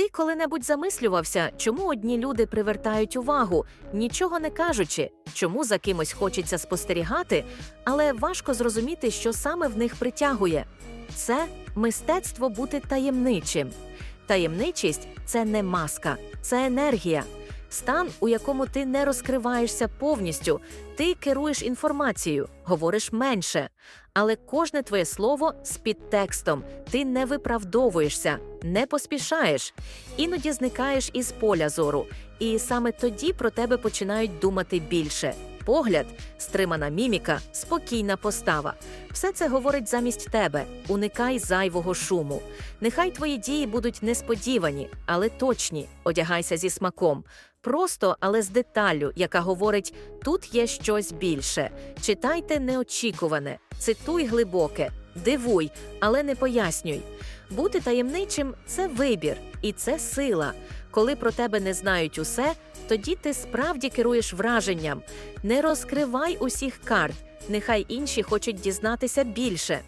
Ти коли-небудь замислювався, чому одні люди привертають увагу, нічого не кажучи, чому за кимось хочеться спостерігати, але важко зрозуміти, що саме в них притягує. Це мистецтво бути таємничим. Таємничість це не маска, це енергія. Стан, у якому ти не розкриваєшся повністю, ти керуєш інформацією, говориш менше. Але кожне твоє слово з підтекстом, ти не виправдовуєшся, не поспішаєш, іноді зникаєш із поля зору, і саме тоді про тебе починають думати більше. Погляд, стримана міміка, спокійна постава. Все це говорить замість тебе. Уникай зайвого шуму. Нехай твої дії будуть несподівані, але точні. Одягайся зі смаком. Просто, але з деталлю, яка говорить: тут є щось більше. Читайте неочікуване, цитуй глибоке, дивуй, але не пояснюй. Бути таємничим це вибір, і це сила. Коли про тебе не знають усе, тоді ти справді керуєш враженням. Не розкривай усіх карт, нехай інші хочуть дізнатися більше.